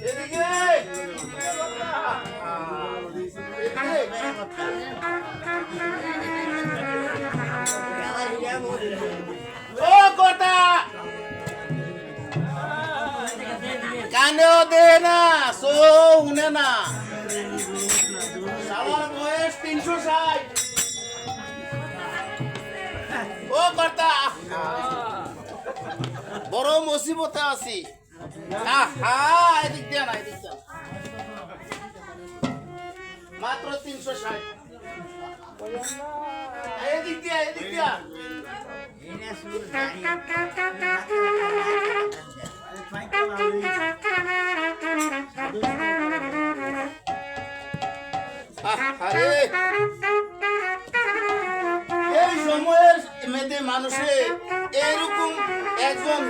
এদিকে কানেও দে না সো উনে না সালার বয়স তিনশো ষাট ও কর্তা বড় মুসিবতে আছি। মাত্র তিনশো ষাট এই সময়ের মেয়েদের মানুষে এরকম একজন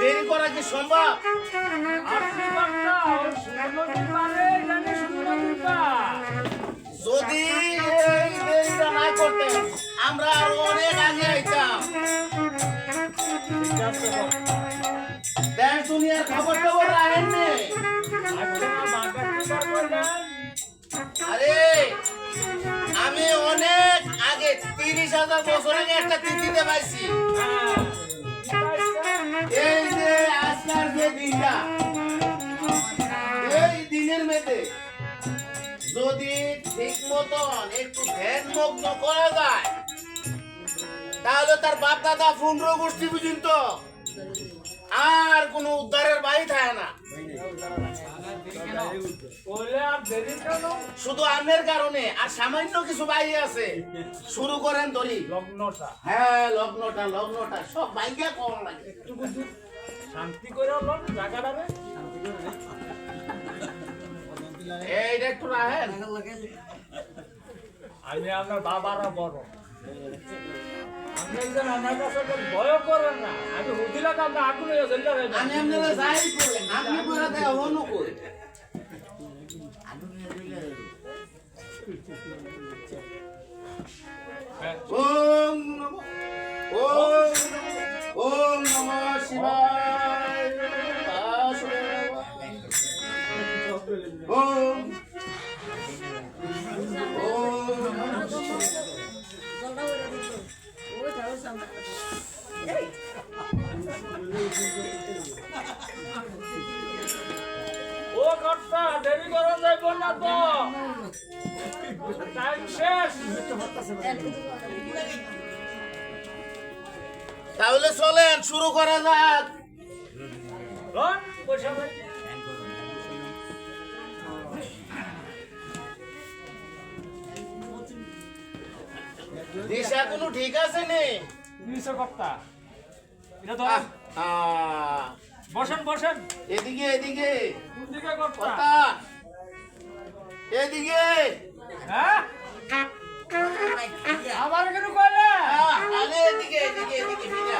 দেরি করা কি সম্ভব? যদি না করতেন আমরা আরও অনেক আগে আইতাম। খবর টবর আরে, আমি অনেক আগে তিরিশ হাজার বছর আগে একটা তিথিতে পাইছি। এই যে আজকাল যে দিনটা, এই দিনের মেতে যদি ঠিক মতন একটু ধ্যান মগ্ন করা যায় তাহলে তার বাপ দাদা পনেরো গোষ্ঠী পর্যন্ত। আর কোনো উদ্ধারের বাড়ি থাকে না। শুধু আমের কারণে আর সামান্য কিছু বাইরে আছে। শুরু করেন ধরি লগ্নটা। হ্যাঁ লগ্নটা লগ্নটা। সব বাইকে কম লাগে। শান্তি করে লন জায়গাটারে এইটা একটু রাখেন। আমি আপনার বাবারা বড়। হয়ে। ওম নম ওম নমঃ শিবায়। ও কর্তা দেরি করা যাইব না তো। টাইম শেষ। তাহলে চলেন শুরু করা যাক। দিশা কোনো ঠিক আছে নি? নিচে কর্তা। এটা ধরেন। বসেন বসেন। এদিকে এদিকে। কোন কথা এদিকে। হ্যাঁ? আমার কেন কইলে? আরে এদিকে এদিকে এদিকে মিলা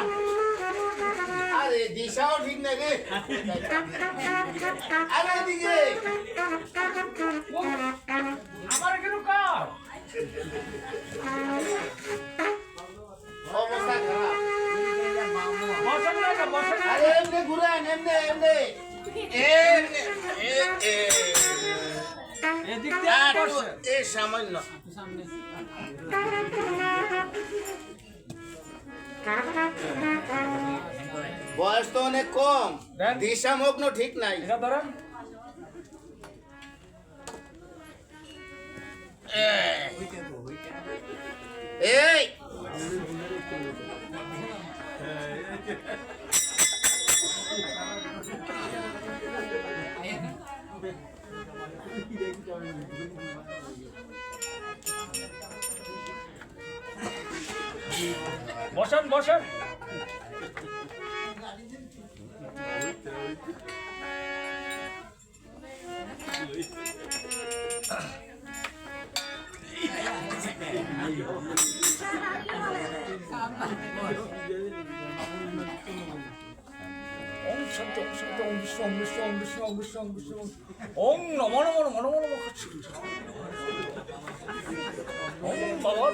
আরে দিশাও ঠিক না রে। আরে এদিকে। আমার কেন কার। আরে এমনি ঘুরান সামান্য। বয়স তো অনেক কম। দিশা মগ্ন ঠিক নাই। এই। বসেন বসেন। ওম নমো নমো নমো নমো নমো ওম বাবা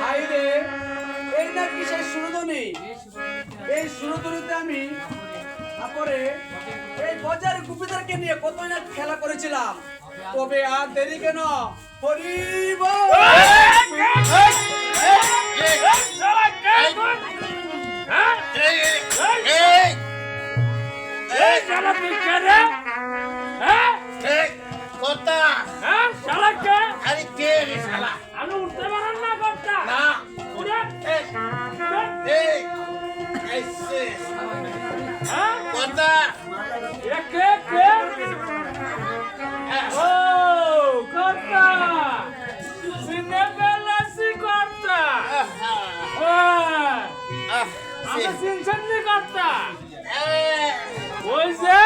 হাইরে এই নাকি সেই সুরধনী এই সুরধনীতে আমি তারপরে এই বাজার গুপিদেরকে নিয়ে কতই না খেলা করেছিলাম। তবে আর দেরি কেন হরিব সিনছেন নি করতা ওই যে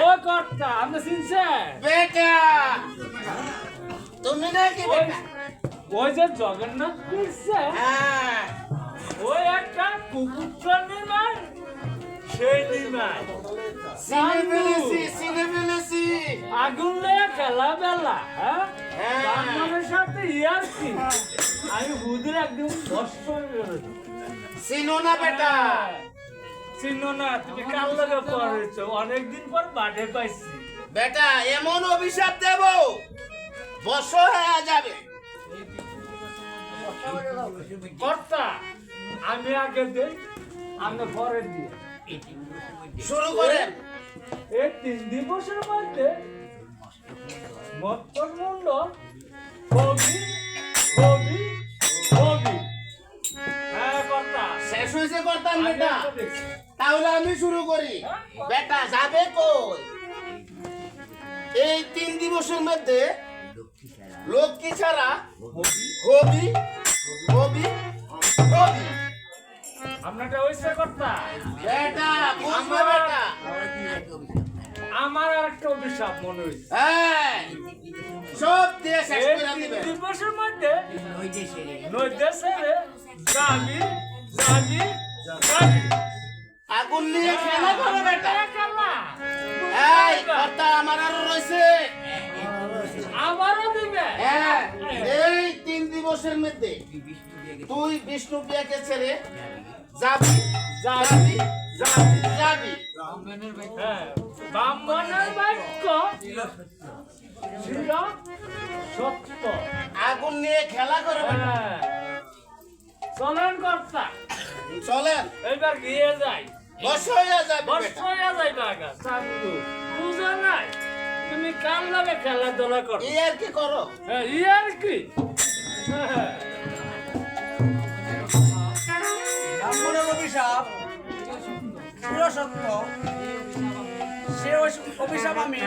ও করতা আমি সিনছে বেটা। তুমি নাকি বেটা? ওই যে জগন্নাথ পিসছে হ্যাঁ ওই একটা কুকুর নির্মাণ সেই নির্মাণ সিনে ফেলেছি সিনে ফেলেছি আগুন খেলা বেলা হ্যাঁ? হ্যাঁ। সাথে ইয়ার কি আমি হুদির একদম কষ্ট গেছি চিনো না বেটা। চিনো না তুমি কার লগে পড়েছো অনেকদিন পর বাড়ে পাইছি। বেটা এমন অভিশাপ দেব বছর হয়ে যাবে। কর্তা আমি আগে দেই আমি পরে দিই। শুরু করেন। এই তিন দিবসের মধ্যে মত্তর মুন্ড শেষ হয়েছে করতাম বেটা। তাহলে আমি শুরু করি। বেটা যাবে কই? এই তিন দিবসের মধ্যে লক্ষ্মী ছাড়া কবি কবি কবি আপনারটা হয়েছে কর্তা? বেটা বুঝবে বেটা। আমার আর একটা অভিশাপ মনে হয়েছে। হ্যাঁ সব দিয়ে শেষ করে দিবে। দিবসের মধ্যে নৈদে ছেড়ে যাবি আগুন নিয়ে খেলা করো বেটা। এই কথা আমার আরও রয়েছে। আমারও দিবে। হ্যাঁ এই তিন দিবসের মধ্যে তুই বিষ্ণু প্রিয়াকে ছেড়ে যাবি যাবি যাবি যাবি। হ্যাঁ, ব্রাহ্মণের বাক্য ছিল সত্য। আগুন নিয়ে খেলা করো বেটা। চলেন কর্তা। চলেন। এবার গিয়ে যাই। বস হয়ে যাবে বস যাই বাগা চান্দু বুঝে নাই? তুমি কার লাগে খেলাধুলা করো? আর কি করো? হ্যাঁ, ই আর কি। ব্রাহ্মণের অভিশাপ। পুরো সত্য সে অভিশাপ আমি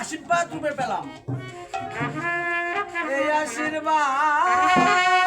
আশীর্বাদ রূপে পেলাম। এই আশীর্বাদ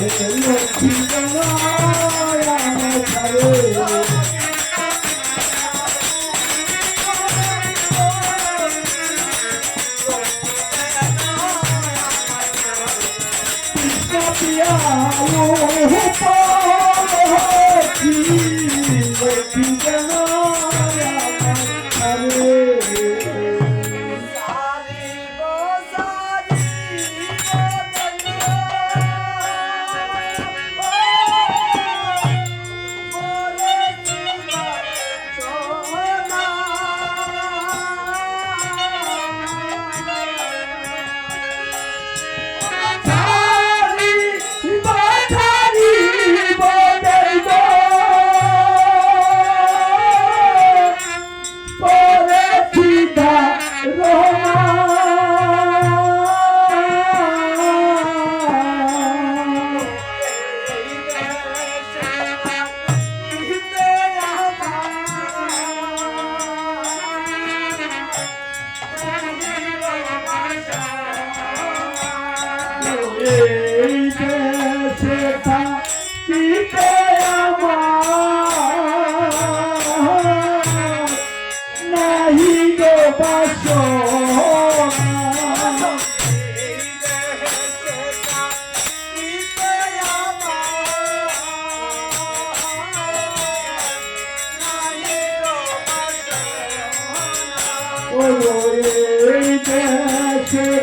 Yeah.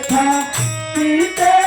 থাকি